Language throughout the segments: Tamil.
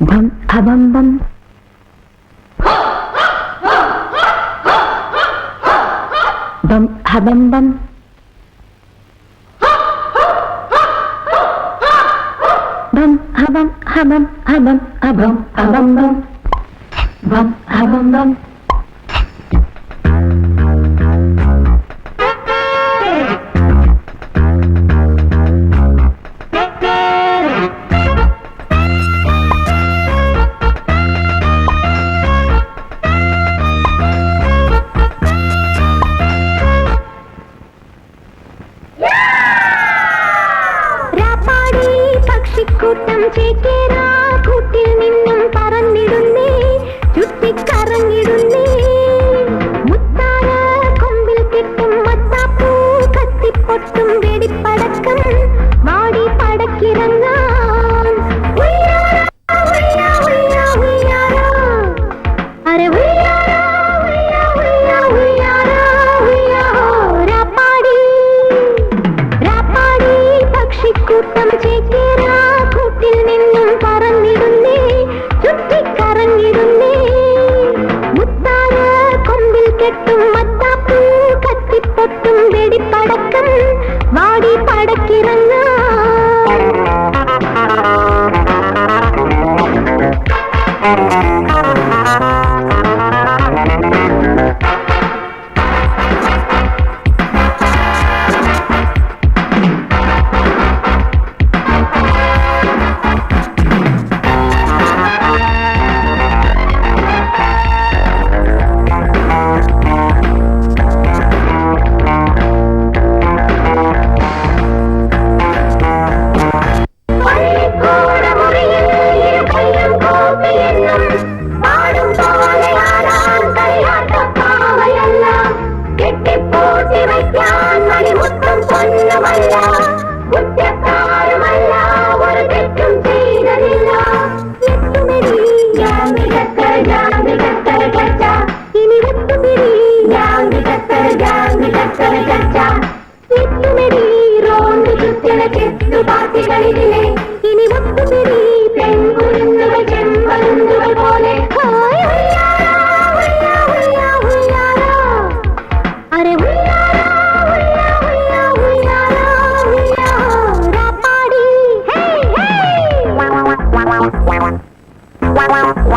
Bam, abam, bam. Bam, abam, bam. Bam, abam, abam, abam, abam, abam, bam. Bam, abam, bam. பாடி படக்கிறன்னா. முத்தம் பொன்னும் அல்லா முத்தியக்காரும் அல்லா ஒரு தெற்றும் செய்ததில்லா எட்டுமிரி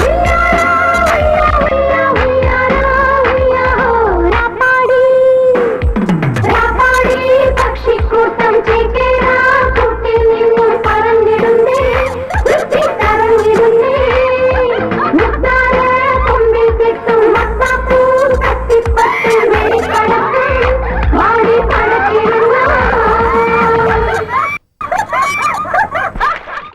Woo!